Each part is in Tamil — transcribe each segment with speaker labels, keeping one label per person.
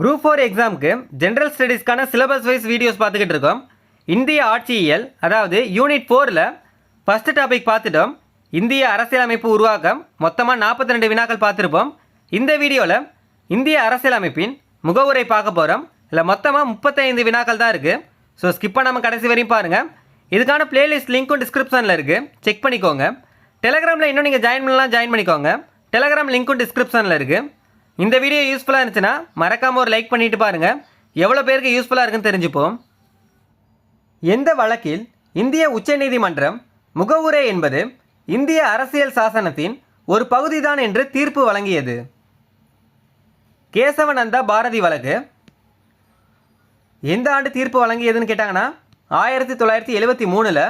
Speaker 1: குரூப் ஃபோர் எக்ஸாமுக்கு ஜென்ரல் ஸ்டடீஸ்க்கான சிலபஸ் வைஸ் வீடியோஸ் பார்த்துக்கிட்டு இருக்கோம். இந்திய ஆட்சியியல் அதாவது யூனிட் ஃபோரில் ஃபஸ்ட்டு டாபிக் பார்த்துட்டோம். இந்திய அரசியலமைப்பு உருவாக்கம் மொத்தமாக நாற்பத்தி ரெண்டு வினாக்கள் பார்த்துருப்போம். இந்த வீடியோவில் இந்திய அரசியலமைப்பின் முகவுரை பார்க்க போகிறோம் இல்லை மொத்தமாக முப்பத்தைந்து வினாக்கள் தான் இருக்குது ஸோ ஸ்கிப் பண்ணாமல் கடைசி வரையும் பாருங்கள் இதுக்கான பிளேலிஸ்ட் லிங்க்கும் டிஸ்கிரிப்ஷனில் இருக்குது செக் பண்ணிக்கோங்க. டெலகிராமில் இன்னும் நீங்கள் ஜாயின் பண்ணலாம் ஜாயின் பண்ணிக்கோங்க. டெலகிராம் லிங்க்கும் டிஸ்கிரிப்ஷனில் இருக்குது இந்த வீடியோ யூஸ்ஃபுல்லாக இருந்துச்சுன்னா மறக்காமல் ஒரு லைக் பண்ணிட்டு பாருங்கள் எவ்வளோ பேருக்கு யூஸ்ஃபுல்லாக இருக்குன்னு தெரிஞ்சுப்போம். எந்த வழக்கில் இந்திய உச்சநீதிமன்றம் முகவுரை என்பது இந்திய அரசியல் சாசனத்தின் ஒரு பகுதிதான் என்று தீர்ப்பு வழங்கியது? கேசவநந்தா பாரதி வழக்கு. எந்த ஆண்டு தீர்ப்பு வழங்கியதுன்னு கேட்டாங்கன்னா ஆயிரத்தி தொள்ளாயிரத்தி எழுபத்தி மூணில்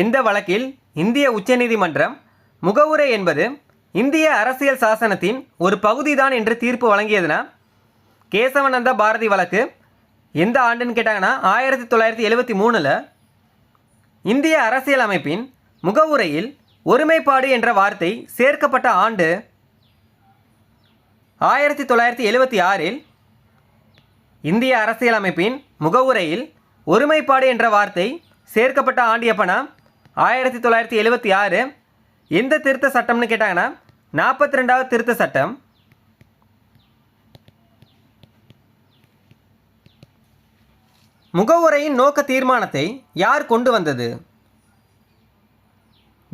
Speaker 1: எந்த வழக்கில் இந்திய உச்சநீதிமன்றம் முகவுரை என்பது இந்திய அரசியல் சாசனத்தின் ஒரு பகுதிதான் என்று தீர்ப்பு வழங்கியதுன்னா கேசவநந்த பாரதி வழக்கு எந்த ஆண்டுன்னு கேட்டாங்கன்னா ஆயிரத்தி தொள்ளாயிரத்தி எழுபத்தி மூணில் இந்திய அரசியல் அமைப்பின் முகவுரையில் ஒருமைப்பாடு என்ற வார்த்தை சேர்க்கப்பட்ட ஆண்டு ஆயிரத்தி தொள்ளாயிரத்தி எழுபத்தி ஆறில் இந்திய அரசியலமைப்பின் முகவுரையில் ஒருமைப்பாடு என்ற வார்த்தை சேர்க்கப்பட்ட ஆண்டு எப்பனா ஆயிரத்தி தொள்ளாயிரத்தி எழுபத்தி ஆறு. எந்த திருத்த சட்டம்னு கேட்டாங்கன்னா நாற்பத்தி ரெண்டாவது திருத்த சட்டம். முகவுரையின் நோக்க தீர்மானத்தை யார் கொண்டு வந்தது?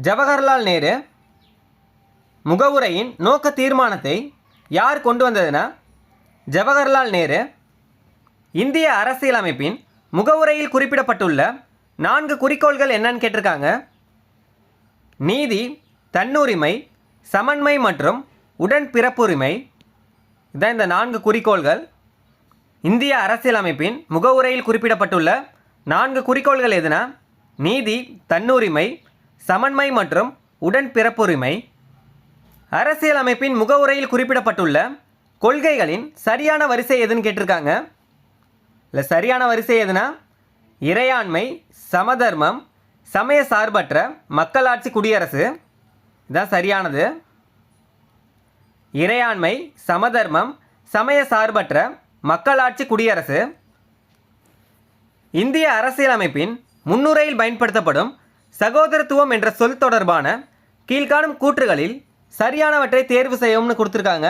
Speaker 1: ஜவஹர்லால் நேரு. முகவுரையின் நோக்க தீர்மானத்தை யார் கொண்டு வந்ததுன்னா ஜவஹர்லால் நேரு. இந்திய அரசியலமைப்பின் முகவுரையில் குறிப்பிடப்பட்டுள்ள நான்கு குறிக்கோள்கள் என்னன்னு கேட்டிருக்காங்க. நீதி தன்னுரிமை சமன்மை மற்றும் உடன்பிறப்புரிமை. இதான் இந்த நான்கு குறிக்கோள்கள். இந்திய அரசியலமைப்பின் முகவுரையில் குறிப்பிடப்பட்டுள்ள நான்கு குறிக்கோள்கள் எதுனா? நீதி தன்னுரிமை சமன்மை மற்றும் உடன்பிறப்புரிமை. அரசியலமைப்பின் முகவுரையில் குறிப்பிடப்பட்டுள்ள கொள்கைகளின் சரியான வரிசை எதுன்னு கேட்டிருக்காங்க. இல்லை சரியான வரிசை எதுனா? இறையாண்மை சமதர்மம் சமய சார்பற்ற மக்களாட்சி குடியரசு. இதான் சரியானது. இறையாண்மை சமதர்மம் சமய சார்பற்ற மக்களாட்சி குடியரசு இந்திய அரசியலமைப்பின் முன்னுரையில் பயன்படுத்தப்படும் சகோதரத்துவம் என்ற சொல் தொடர்பான கீழ்காணும் கூற்றுகளில் சரியானவற்றை தேர்வு செய்யவும்னு கொடுத்துருக்காங்க.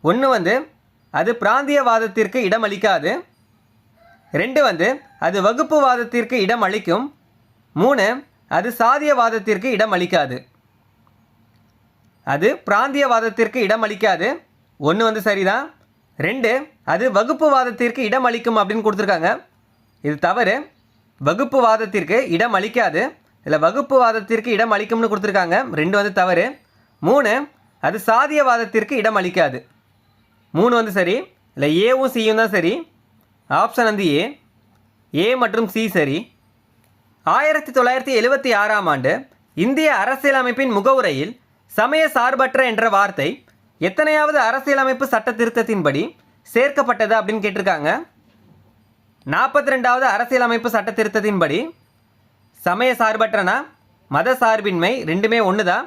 Speaker 1: ஒன்று வந்து அது பிராந்தியவாதத்திற்கு இடமளிக்காது ரெண்டு வந்து அது வகுப்புவாதத்திற்கு இடம் அளிக்கும். மூணு அது சாதியவாதத்திற்கு இடம் அளிக்காது. அது பிராந்தியவாதத்திற்கு இடம் அளிக்காது ஒன்று வந்து சரிதான். ரெண்டு அது வகுப்புவாதத்திற்கு இடம் அளிக்கும் அப்படின்னு கொடுத்துருக்காங்க. இது தவறு. வகுப்புவாதத்திற்கு இடம் அளிக்காது இல்லை வகுப்புவாதத்திற்கு இடம் அளிக்கும்னு கொடுத்துருக்காங்க. ரெண்டு வந்து தவறு. மூணு அது சாதியவாதத்திற்கு இடம் அளிக்காது மூணு வந்து சரி. இல்லை ஏவும் சியும் தான் சரி. ஆப்ஷன் வந்து ஏ ஏ மற்றும் சி சரி. ஆயிரத்தி தொள்ளாயிரத்தி எழுபத்தி ஆறாம் ஆண்டு இந்திய அரசியலமைப்பின் முகவுரையில் சமய சார்பற்ற என்ற வார்த்தை எத்தனையாவது அரசியலமைப்பு சட்ட திருத்தத்தின்படி சேர்க்கப்பட்டது அப்படின்னு கேட்டிருக்காங்க. நாற்பத்தி ரெண்டாவது அரசியலமைப்பு சட்ட திருத்தத்தின்படி சமய சார்பற்றனா? மத சார்பின்மை ரெண்டுமே ஒன்று தான்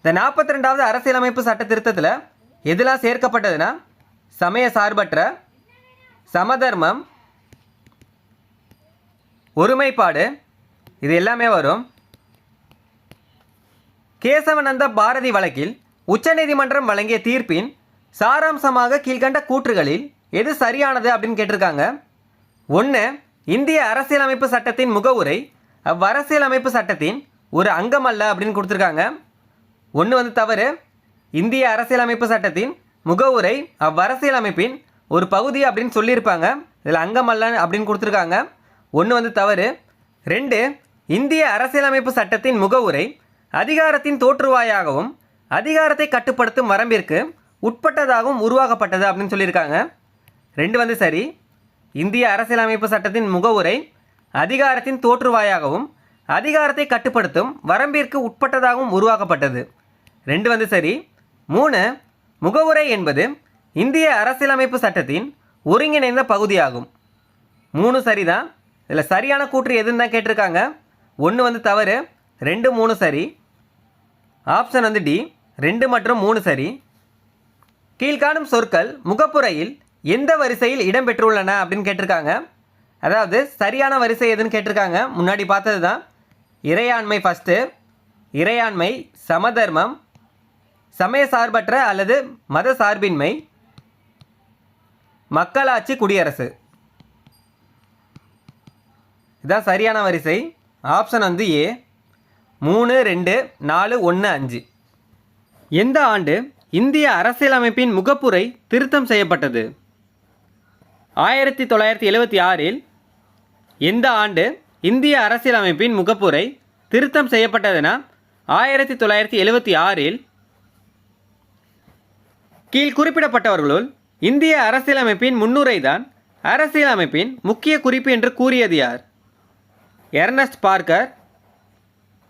Speaker 1: இந்த நாற்பத்தி ரெண்டாவது அரசியலமைப்பு சட்ட திருத்தத்தில் எதெல்லாம் சேர்க்கப்பட்டதுன்னா? சமய சார்பற்ற சமதர்மம் ஒருமைப்பாடு இது எல்லாமே வரும். கேசவநந்த பாரதி வழக்கில் உச்சநீதிமன்றம் வழங்கிய தீர்ப்பின் சாராம்சமாக கீழ்கண்ட கூற்றுகளில் எது சரியானது அப்படின்னு கேட்டிருக்காங்க. ஒன்று இந்திய அரசியலமைப்பு சட்டத்தின் முகவுரை அவ்வரசியலமைப்பு சட்டத்தின் ஒரு அங்கம் அல்ல அப்படின்னு கொடுத்துருக்காங்க. ஒன்று வந்து தவறு இந்திய அரசியலமைப்பு சட்டத்தின் முகவுரை அவ்வரசியலமைப்பின் ஒரு பகுதி அப்படின்னு சொல்லியிருப்பாங்க. இதில் அங்கம் அல்ல அப்படின்னு கொடுத்துருக்காங்க. ஒன்று வந்து தவறு ரெண்டு இந்திய அரசியலமைப்பு சட்டத்தின் முகவுரை அதிகாரத்தின் தோற்றுவாயாகவும் அதிகாரத்தை கட்டுப்படுத்தும் வரம்பிற்கு உட்பட்டதாகவும் உருவாக்கப்பட்டது அப்படின்னு சொல்லியிருக்காங்க. ரெண்டு வந்து சரி. இந்திய அரசியலமைப்பு சட்டத்தின் முகவுரை அதிகாரத்தின் தோற்றுவாயாகவும் அதிகாரத்தை கட்டுப்படுத்தும் வரம்பிற்கு உட்பட்டதாகவும் உருவாக்கப்பட்டது. ரெண்டு வந்து சரி. மூணு முகவுரை என்பது இந்திய அரசியலமைப்பு சட்டத்தின் ஒருங்கிணைந்த பகுதியாகும். மூணு சரிதான். இதில் சரியான கூற்று எதுன்னு தான் கேட்டிருக்காங்க. ஒன்று வந்து தவறு ரெண்டு மூணு சரி. ஆப்ஷன் வந்து டி. ரெண்டு மற்றும் மூணு சரி. கீழ்காணும் சொற்கள் முகப்புரையில் எந்த வரிசையில் இடம்பெற்றுள்ளன அப்படின்னு கேட்டிருக்காங்க. அதாவது சரியான வரிசை எதுன்னு கேட்டிருக்காங்க. முன்னாடி பார்த்தது தான் இறையாண்மை ஃபஸ்ட்டு இறையாண்மை சமதர்மம் சமய சார்பற்ற அல்லது மத சார்பின்மை மக்களாட்சி குடியரசு. இதான் சரியான வரிசை. ஆப்ஷன் வந்து ஏ. மூணு ரெண்டு நாலு ஒன்று அஞ்சு. எந்த ஆண்டு இந்திய அரசியலமைப்பின் முகப்புரை திருத்தம் செய்யப்பட்டது? ஆயிரத்தி தொள்ளாயிரத்தி எழுபத்தி ஆறில் எந்த ஆண்டு இந்திய அரசியலமைப்பின் முகப்புரை திருத்தம் செய்யப்பட்டதுன்னா ஆயிரத்தி தொள்ளாயிரத்தி எழுபத்தி ஆறில் கீழ் குறிப்பிடப்பட்டவர்களுள் இந்திய அரசியலமைப்பின் முன்னுரைதான் அரசியலமைப்பின் முக்கிய குறிப்பு என்று கூறியது யார்? எர்னஸ்ட் பார்க்கர்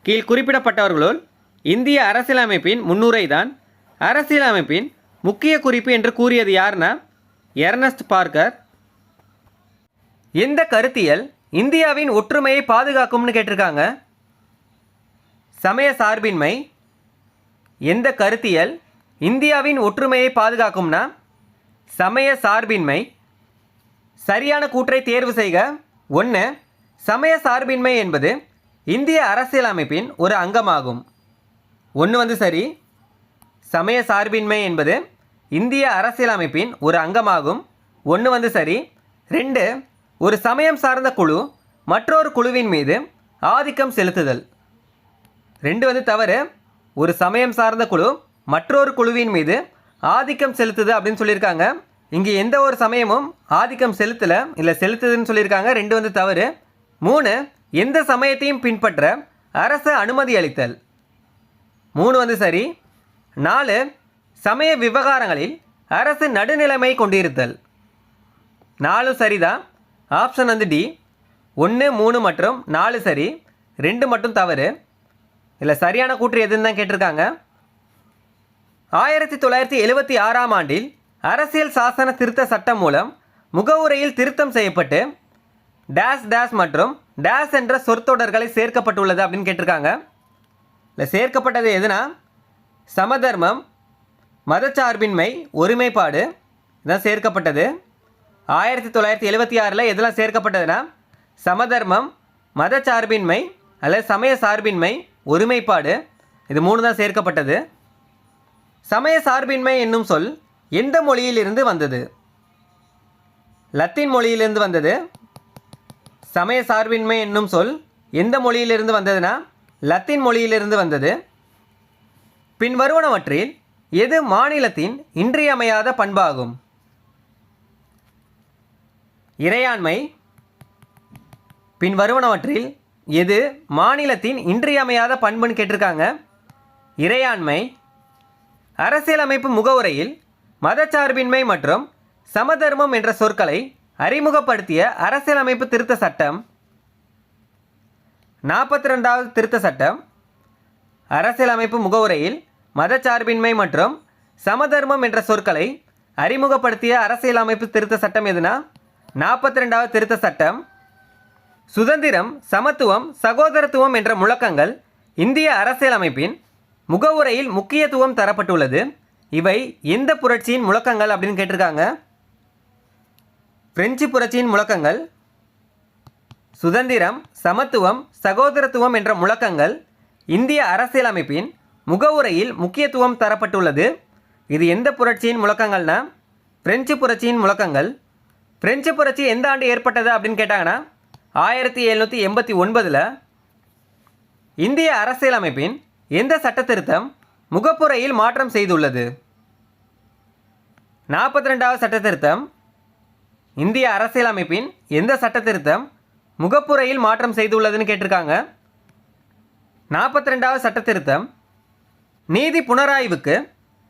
Speaker 1: கீழ் குறிப்பிடப்பட்டவர்களுள் இந்திய அரசியலமைப்பின் முன்னுரை தான் அரசியலமைப்பின் முக்கிய குறிப்பு என்று கூறியது யார்னா எர்னஸ்ட் பார்க்கர். எந்த கருத்தியல் இந்தியாவின் ஒற்றுமையை பாதுகாக்கும்னு கேட்டிருக்காங்க? சமய சார்பின்மை. எந்த கருத்தியல் இந்தியாவின் ஒற்றுமையை பாதுகாக்கும்னா? சமய சார்பின்மை. சரியான கூற்றை தேர்வு செய்க. ஒன்று சமய சார்பின்மை என்பது இந்திய அரசியலமைப்பின் ஒரு அங்கமாகும். ஒன்று வந்து சரி சமய சார்பின்மை என்பது இந்திய அரசியலமைப்பின் ஒரு அங்கமாகும். ஒன்று வந்து சரி ரெண்டு ஒரு சமயம் சார்ந்த குழு மற்றொரு குழுவின் மீது ஆதிக்கம் செலுத்துதல். ரெண்டு வந்து தவறு ஒரு சமயம் சார்ந்த குழு மற்றொரு குழுவின் மீது ஆதிக்கம் செலுத்துது அப்படின்னு சொல்லியிருக்காங்க. இங்கே எந்த ஒரு சமயமும் ஆதிக்கம் செலுத்தலை இல்லை செலுத்துதுன்னு சொல்லியிருக்காங்க. ரெண்டு வந்து தவறு மூணு எந்த சமயத்தையும் பின்பற்ற அரசு அனுமதி அளித்தல். மூணு வந்து சரி. நாலு சமய விவகாரங்களில் அரசு நடுநிலைமை கொண்டிருத்தல். நாலு சரிதான். ஆப்ஷன் வந்து டி ஒன்று மூணு மற்றும் நாலு சரி. ரெண்டு மட்டும் தவறு. இல்லை சரியான கூற்று எதுன்னு தான் கேட்டிருக்காங்க. ஆயிரத்தி தொள்ளாயிரத்தி எழுபத்தி ஆறாம் ஆண்டில் அரசியல் சாசன திருத்த சட்டம் மூலம் முகவுரையில் திருத்தம் செய்யப்பட்டு டேஸ் டேஸ் மற்றும் டேஸ் என்ற சொற்தொடர்களை சேர்க்கப்பட்டுள்ளது அப்படின்னு கேட்டிருக்காங்க. இல்லை சேர்க்கப்பட்டது எதுனா? சமதர்மம் மதச்சார்பின்மை ஒருமைப்பாடு இதான் சேர்க்கப்பட்டது. ஆயிரத்தி தொள்ளாயிரத்தி எழுபத்தி ஆறில் எதெல்லாம் சேர்க்கப்பட்டதுன்னா சமதர்மம் மதச்சார்பின்மை அல்லது சமய சார்பின்மை ஒருமைப்பாடு இது மூணு தான் சேர்க்கப்பட்டது. சமய சார்பின்மை என்னும் சொல் எந்த மொழியிலிருந்து வந்தது? லத்தீன் மொழியிலிருந்து வந்தது. சமய சார்பின்மை என்னும் சொல் எந்த மொழியிலிருந்து வந்ததுன்னா லத்தீன் மொழியிலிருந்து வந்தது. பின்வருவனவற்றில் எது மாநிலத்தின் இன்றியமையாத பண்பாகும்? இறையாண்மை. பின்வருவனவற்றில் எது மாநிலத்தின் இன்றியமையாத பண்புன்னு கேட்டிருக்காங்க. இறையாண்மை. அரசியலமைப்பு முகவுரையில் மதச்சார்பின்மை மற்றும் சமதர்மம் என்ற சொற்களை அறிமுகப்படுத்திய அரசியலமைப்பு திருத்த சட்டம் நாற்பத்தி ரெண்டாவது திருத்த சட்டம் அரசியலமைப்பு முகவுரையில் மதச்சார்பின்மை மற்றும் சமதர்மம் என்ற சொற்களை அறிமுகப்படுத்திய அரசியலமைப்பு திருத்த சட்டம் எதுனா? நாற்பத்தி ரெண்டாவது திருத்த சட்டம் சுதந்திரம் சமத்துவம் சகோதரத்துவம் என்ற முழக்கங்கள் இந்திய அரசியலமைப்பின் முகவுரையில் முக்கியத்துவம் தரப்பட்டுள்ளது. இவை எந்த புரட்சியின் முழக்கங்கள் அப்படின்னு கேட்டிருக்காங்க. பிரெஞ்சு புரட்சியின் முழக்கங்கள் சுதந்திரம் சமத்துவம் சகோதரத்துவம் என்ற முழக்கங்கள் இந்திய அரசியலமைப்பின் முகவுரையில் முக்கியத்துவம் தரப்பட்டுள்ளது. இது எந்த புரட்சியின் முழக்கங்கள்னா பிரெஞ்சு புரட்சியின் முழக்கங்கள். பிரெஞ்சு புரட்சி எந்த ஆண்டு ஏற்பட்டது அப்படின்னு கேட்டாங்கன்னா ஆயிரத்தி எழுநூற்றி எண்பத்தி ஒன்பதில் இந்திய அரசியலமைப்பின் எந்த சட்டத்திருத்தம் முகப்புரையில் மாற்றம் செய்துள்ளது? நாற்பத்தி ரெண்டாவது சட்டத்திருத்தம் இந்திய அரசியலமைப்பின் எந்த சட்ட திருத்தம் முகப்புரையில் மாற்றம் செய்துள்ளதுன்னு கேட்டிருக்காங்க. நாற்பத்தி ரெண்டாவது சட்ட திருத்தம் நீதி புனராய்வுக்கு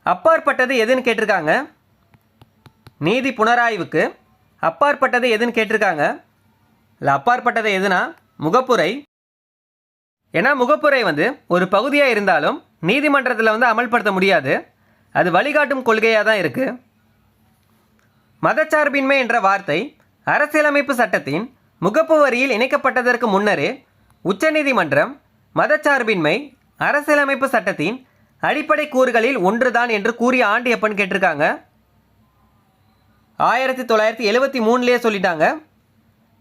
Speaker 1: அப்பாற்பட்டது எதுன்னு கேட்டிருக்காங்க. நீதி புனராய்வுக்கு அப்பாற்பட்டது எதுன்னு கேட்டிருக்காங்க. இல்லை அப்பாற்பட்டது எதுனா முகப்புரை ஏன்னா முகப்புரை வந்து ஒரு பகுதியாக இருந்தாலும் நீதிமன்றத்தில் வந்து அமல்படுத்த முடியாது. அது வழிகாட்டும் கொள்கையாக தான் இருக்குது மதச்சார்பின்மை என்ற வார்த்தை அரசியலமைப்பு சட்டத்தின் முகப்பு வரியில் இணைக்கப்பட்டதற்கு முன்னரே உச்சநீதிமன்றம் மதச்சார்பின்மை அரசியலமைப்பு சட்டத்தின் அடிப்படை கூறுகளில் ஒன்றுதான் என்று கூறிய ஆண்டு எப்பன்னு கேட்டிருக்காங்க. ஆயிரத்தி தொள்ளாயிரத்தி எழுபத்தி மூணுலேயே சொல்லிட்டாங்க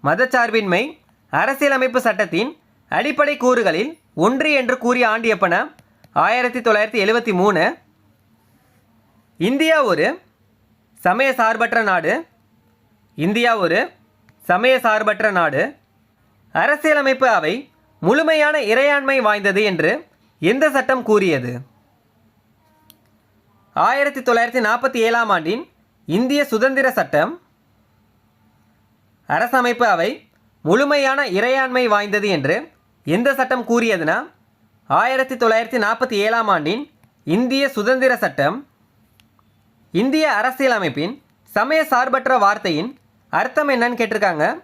Speaker 1: மதச்சார்பின்மை அரசியலமைப்பு சட்டத்தின் அடிப்படை கூறுகளில் ஒன்று என்று கூறிய ஆண்டு எப்பன ஆயிரத்தி தொள்ளாயிரத்தி எழுபத்தி மூணு. இந்தியா ஒரு சமய சார்பற்ற நாடு. இந்தியா ஒரு சமய சார்பற்ற நாடு. அரசியலமைப்பு அவை முழுமையான இறையாண்மை வாய்ந்தது என்று எந்த சட்டம் கூறியது? ஆயிரத்தி தொள்ளாயிரத்தி நாற்பத்தி ஏழாம் ஆண்டின் இந்திய சுதந்திர சட்டம். அரசமைப்பு அவை முழுமையான இறையாண்மை வாய்ந்தது என்று எந்த சட்டம் கூறியதுனா? ஆயிரத்தி தொள்ளாயிரத்தி நாற்பத்தி ஏழாம் ஆண்டின் இந்திய சுதந்திர சட்டம். இந்திய அரசியலமைப்பின் சமய சார்பற்ற வார்த்தையின் அர்த்தம் என்னன்னு கேட்டிருக்காங்க.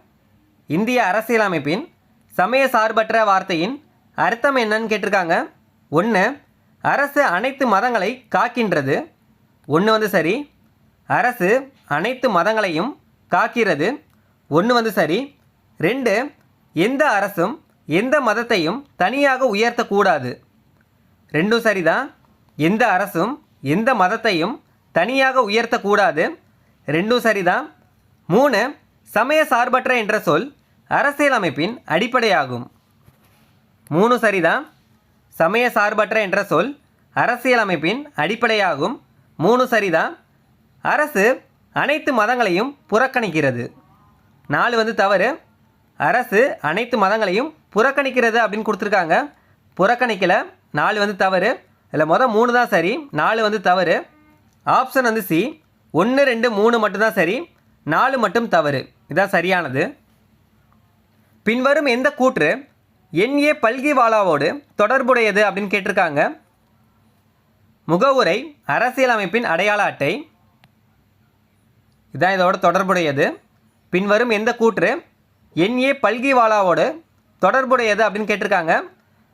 Speaker 1: இந்திய அரசியலமைப்பின் சமய சார்பற்ற வார்த்தையின் அர்த்தம் என்னன்னு கேட்டிருக்காங்க. ஒன்று அரசு அனைத்து மதங்களை காக்கின்றது. ஒன்று வந்து சரி அரசு அனைத்து மதங்களையும் காக்கிறது. ஒன்று வந்து சரி ரெண்டு எந்த அரசும் எந்த மதத்தையும் தனியாக உயர்த்தக்கூடாது. ரெண்டும் சரிதான். எந்த அரசும் எந்த மதத்தையும் தனியாக உயர்த்தக்கூடாது. ரெண்டும் சரிதான். மூணு சமய சார்பற்ற என்ற சொல் அரசியலமைப்பின் அடிப்படையாகும். மூணு சரிதான். சமய சார்பற்ற என்ற சொல் அரசியலமைப்பின் அடிப்படையாகும். மூணு சரிதான். அரசு அனைத்து மதங்களையும் புறக்கணிக்கிறது. நாலு வந்து தவறு. அரசு அனைத்து மதங்களையும் புறக்கணிக்கிறது அப்படின்னு கொடுத்துருக்காங்க. புறக்கணிக்கல. நாலு வந்து தவறு. இதில் மொதல் மூணு தான் சரி. நாலு வந்து தவறு. ஆப்ஷன் வந்து சி ஒன்று ரெண்டு மூணு மட்டும்தான் சரி. நாலு மட்டும் தவறு. இதான் சரியானது. பின்வரும் எந்த கூற்று? என்ஏ பல்கிவாலாவோடு தொடர்புடையது அப்படின்னு கேட்டிருக்காங்க. முகவுரை அரசியலமைப்பின் அடையாள அட்டை. இதான் இதோட தொடர்புடையது. பின்வரும் எந்த கூற்று? என்ஏ பல்கிவாலாவோடு தொடர்புடையது அப்படின்னு கேட்டிருக்காங்க.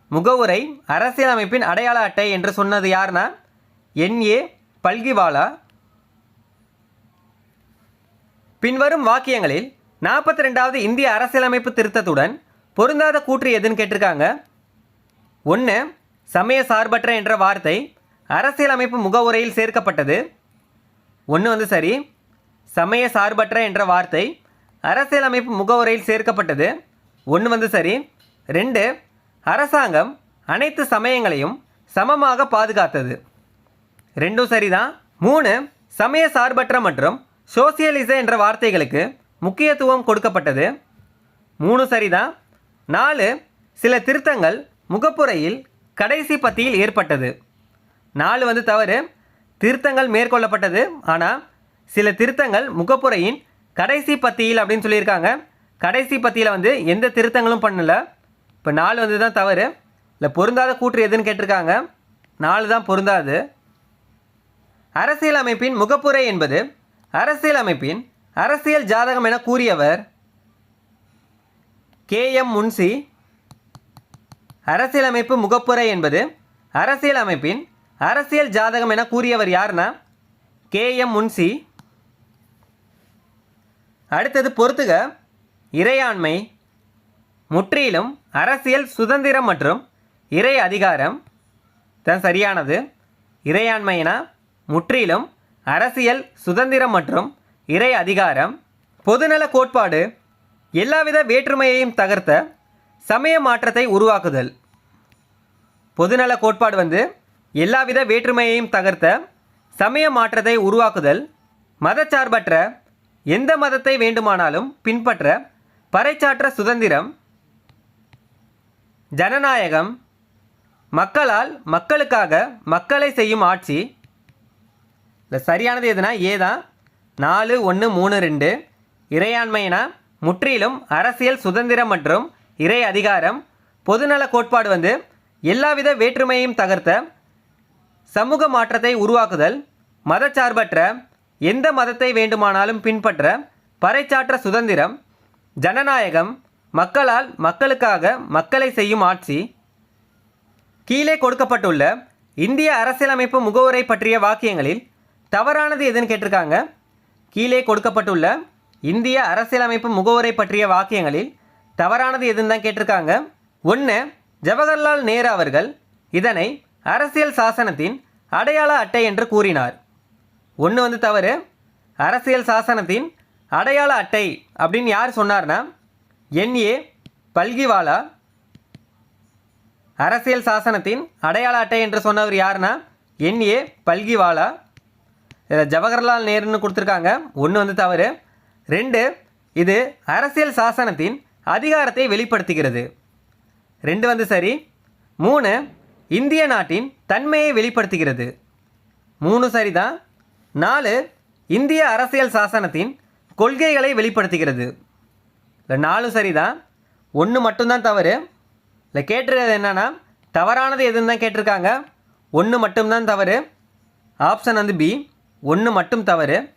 Speaker 1: முகவுரை அரசியலமைப்பின் அடையாள அட்டை என்று சொன்னது யாருன்னா? N A Palkhivala? பின்வரும் வாக்கியங்களில் நாற்பத்தி ரெண்டாவது இந்திய அரசியலமைப்பு திருத்தத்துடன் பொருந்தாத கூற்று எதுன்னு கேட்டிருக்காங்க. ஒன்று சமய சார்பற்ற என்ற வார்த்தை அரசியலமைப்பு முகவுரையில் சேர்க்கப்பட்டது. ஒன்று வந்து சரி சமய சார்பற்ற என்ற வார்த்தை அரசியலமைப்பு முகவுரையில் சேர்க்கப்பட்டது. ஒன்று வந்து சரி ரெண்டு அரசாங்கம் அனைத்து சமயங்களையும் சமமாக பாதுகாத்தது. ரெண்டும் சரிதான். மூணு சமய சார்பற்ற மற்றும் சோசியலிச என்ற வார்த்தைகளுக்கு முக்கியத்துவம் கொடுக்கப்பட்டது. மூணு சரிதான். நாலு சில திருத்தங்கள் முகப்புரையில் கடைசி பத்தியில் ஏற்பட்டது. நாலு வந்து தவறு. திருத்தங்கள் மேற்கொள்ளப்பட்டது. ஆனால் சில திருத்தங்கள் முகப்புரையின் கடைசி பத்தியில் அப்படின்னு சொல்லியிருக்காங்க. கடைசி பத்தியில் வந்து எந்த திருத்தங்களும் பண்ணல. இப்போ நாலு வந்து தான் தவறு. இல்லை பொருந்தாத கூற்று எதுன்னு கேட்டிருக்காங்க. நாலு தான் பொருந்தாது. அரசியலமைப்பின் முகப்புரை என்பது அரசியலமைப்பின் அரசியல் ஜாதகம் என கூறியவர் கே எம் முன்சி. அரசியலமைப்பு முகப்புரை என்பது அரசியலமைப்பின் அரசியல் ஜாதகம் என கூறியவர் யாருன்னா கே எம் முன்சி. அடுத்தது பொறுத்துக. இறையாண்மை முற்றிலும் அரசியல் சுதந்திரம் மற்றும் இறை அதிகாரம். தான் சரியானது. இறையாண்மைனா முற்றிலும் அரசியல் சுதந்திரம் மற்றும் இறை அதிகாரம் பொதுநல கோட்பாடு எல்லாவித வேற்றுமையையும் தகர்த்த சமய மாற்றத்தை உருவாக்குதல். பொதுநல கோட்பாடு வந்து எல்லாவித வேற்றுமையையும் தகர்த்த சமய மாற்றத்தை உருவாக்குதல். மதச்சார்பற்ற எந்த மதத்தை வேண்டுமானாலும் பின்பற்ற பறைச்சாற்ற சுதந்திரம். ஜனநாயகம் மக்களால் மக்களுக்காக மக்களை செய்யும் ஆட்சி. இல்லை சரியானது எதுனா ஏ தான்? நாலு ஒன்று மூணு ரெண்டு. இறையாண்மைனா முற்றிலும் அரசியல் சுதந்திரம் மற்றும் இறை அதிகாரம். பொதுநல கோட்பாடு வந்து எல்லாவித வேற்றுமையையும் தகர்த்த சமூக மாற்றத்தை உருவாக்குதல் மதச்சார்பற்ற எந்த மதத்தை வேண்டுமானாலும் பின்பற்ற பறைச்சாற்ற சுதந்திரம் ஜனநாயகம் மக்களால் மக்களுக்காக மக்களை செய்யும் ஆட்சி. கீழே கொடுக்கப்பட்டுள்ள இந்திய அரசியலமைப்பு முகவுரை பற்றிய வாக்கியங்களில் தவறானது எதுன்னு கேட்டிருக்காங்க. கீழே கொடுக்கப்பட்டுள்ள இந்திய அரசியலமைப்பு முகவுரை பற்றிய வாக்கியங்களில் தவறானது எதுன்னு தான் கேட்டிருக்காங்க. ஒன்று ஜவஹர்லால் நேரு அவர்கள் இதனை அரசியல் சாசனத்தின் அடையாள அட்டை என்று கூறினார். ஒன்று வந்து தவறு. அரசியல் சாசனத்தின் அடையாள அட்டை அப்படின்னு யார் சொன்னார்னா என்ஏ பல்கிவாலா அரசியல் சாசனத்தின் அடையாள அட்டை என்று சொன்னவர் யாருன்னா என்ஏ பல்கிவாலா இதில் ஜவஹர்லால் நேருன்னு கொடுத்துருக்காங்க. ஒன்று வந்து தவறு. ரெண்டு இது அரசியல் சாசனத்தின் அதிகாரத்தை வெளிப்படுத்துகிறது. ரெண்டு வந்து சரி. மூணு இந்திய நாட்டின் தன்மையை வெளிப்படுத்துகிறது. மூணு சரிதான். நாலு இந்திய அரசியல் சாசனத்தின் கொள்கைகளை வெளிப்படுத்துகிறது. இல்லை நாலு சரிதான். ஒன்று மட்டும்தான் தவறு. இல்லை கேட்டிருக்கிறது என்னன்னா தவறானது எதுன்னு தான் கேட்டிருக்காங்க. ஒன்று மட்டும்தான் தவறு. ஆப்ஷன் வந்து பி. ஒன்று மட்டும் தவறு.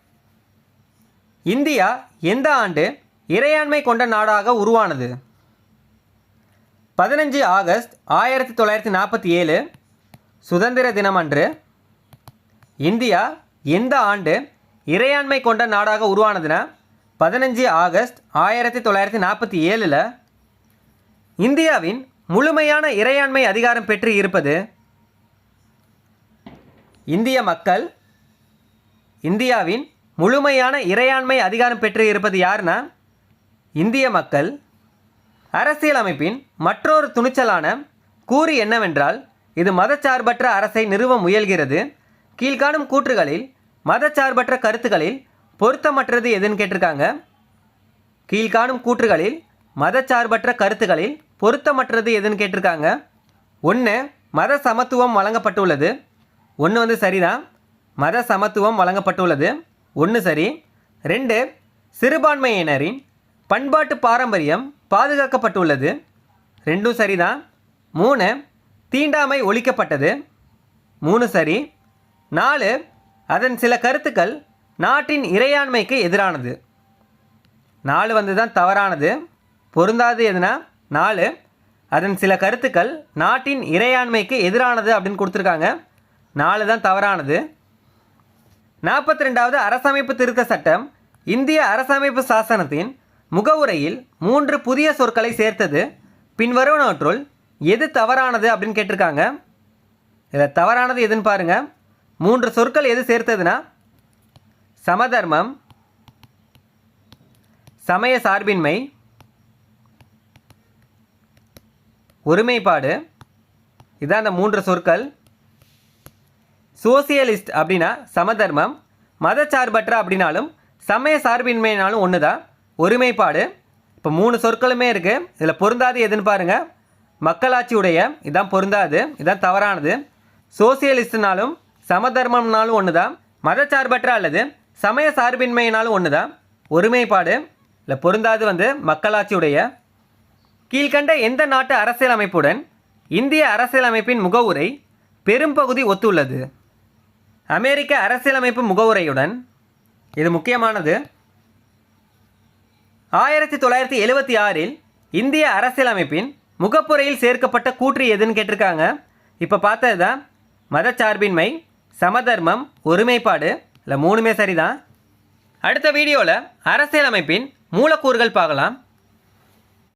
Speaker 1: இந்தியா எந்த ஆண்டு இறையாண்மை கொண்ட நாடாக உருவானது? பதினஞ்சு ஆகஸ்ட் ஆயிரத்தி தொள்ளாயிரத்தி நாற்பத்தி ஏழு சுதந்திர தினம் அன்று இந்தியா எந்த ஆண்டு இறையாண்மை கொண்ட நாடாக உருவானதுன்னா? பதினஞ்சு ஆகஸ்ட் ஆயிரத்தி தொள்ளாயிரத்தி நாற்பத்தி ஏழில் இந்தியாவின் முழுமையான இறையாண்மை அதிகாரம் பெற்று இருப்பது? இந்திய மக்கள் இந்தியாவின் முழுமையான இறையாண்மை அதிகாரம் பெற்று இருப்பது யாருன்னா இந்திய மக்கள். அரசியலமைப்பின் மற்றொரு துணிச்சலான கூறு என்னவென்றால் இது மதச்சார்பற்ற அரசை நிறுவ முயல்கிறது. கீழ்காணும் கூற்றுகளில் மதச்சார்பற்ற கருத்துக்களில் பொருத்தமற்றது எதுன்னு கேட்டிருக்காங்க. கீழ்காணும் கூற்றுகளில் மதச்சார்பற்ற கருத்துக்களில் பொருத்தமற்றது எதுன்னு கேட்டிருக்காங்க. ஒன்று மத சமத்துவம் வழங்கப்பட்டுள்ளது. ஒன்று வந்து சரிதான். மத சமத்துவம் வழங்கப்பட்டுள்ளது. ஒன்று சரி. ரெண்டு சிறுபான்மையினரின் பண்பாட்டு பாரம்பரியம் பாதுகாக்கப்பட்டுள்ளது. ரெண்டும் சரிதான் மூணு தீண்டாமை ஒழிக்கப்பட்டது. மூணு சரி. நாலு அதன் சில கருத்துக்கள் நாட்டின் இறையாண்மைக்கு எதிரானது. நாலு வந்து தான் தவறானது. பொருந்தாது எதுனா? நாலு அதன் சில கருத்துக்கள் நாட்டின் இறையாண்மைக்கு எதிரானது அப்படின்னு கொடுத்துருக்காங்க. நாலு தான் தவறானது. நாற்பத்தி ரெண்டாவது அரசமைப்பு திருத்த சட்டம் இந்திய அரசமைப்பு சாசனத்தின் முகவுரையில் மூன்று புதிய சொற்களை சேர்த்தது. பின்வருவனவற்றுள் எது தவறானது அப்படின்னு கேட்டிருக்காங்க. இதில் தவறானது எதுன்னு பாருங்கள் மூன்று சொற்கள் எது சேர்த்ததுன்னா சமதர்மம் சமய சார்பின்மை ஒருமைப்பாடு. இதான் அந்த மூன்று சொற்கள். சோசியலிஸ்ட் அப்படின்னா சமதர்மம் மதச்சார்பற்ற அப்படின்னாலும் சமய சார்பின்மைனாலும் ஒன்று தான் ஒருமைப்பாடு. இப்போ மூணு சொற்களுமே இருக்குது இதில் பொருந்தாது எதுன்னு பாருங்கள் மக்களாட்சியுடைய இதான் பொருந்தாது இதான் தவறானது. சோசியலிஸ்ட்னாலும் சமதர்மம்னாலும் ஒன்று தான் மதச்சார்பற்ற அல்லது சமய சார்பின்மையினாலும் ஒன்று தான் ஒருமைப்பாடு. இல்லை பொருந்தாது வந்து மக்களாட்சியுடைய. கீழ்கண்ட எந்த நாட்டு அரசியலமைப்புடன் இந்திய அரசியலமைப்பின் முகவுரை பெரும்பகுதி ஒத்துள்ளது. அமெரிக்க அரசியலமைப்பு முகவுரையுடன் இது முக்கியமானது. ஆயிரத்தி தொள்ளாயிரத்தி எழுபத்தி ஆறில் இந்திய அரசியலமைப்பின் முகப்புரையில் சேர்க்கப்பட்ட கூற்று எதுன்னு கேட்டிருக்காங்க. இப்போ பார்த்தது தான் மதச்சார்பின்மை சமதர்மம் ஒருமைப்பாடு. இல்லை மூணுமே சரிதான். அடுத்த வீடியோவில் அரசியலமைப்பின் மூலக்கூறுகள் பார்க்கலாம்.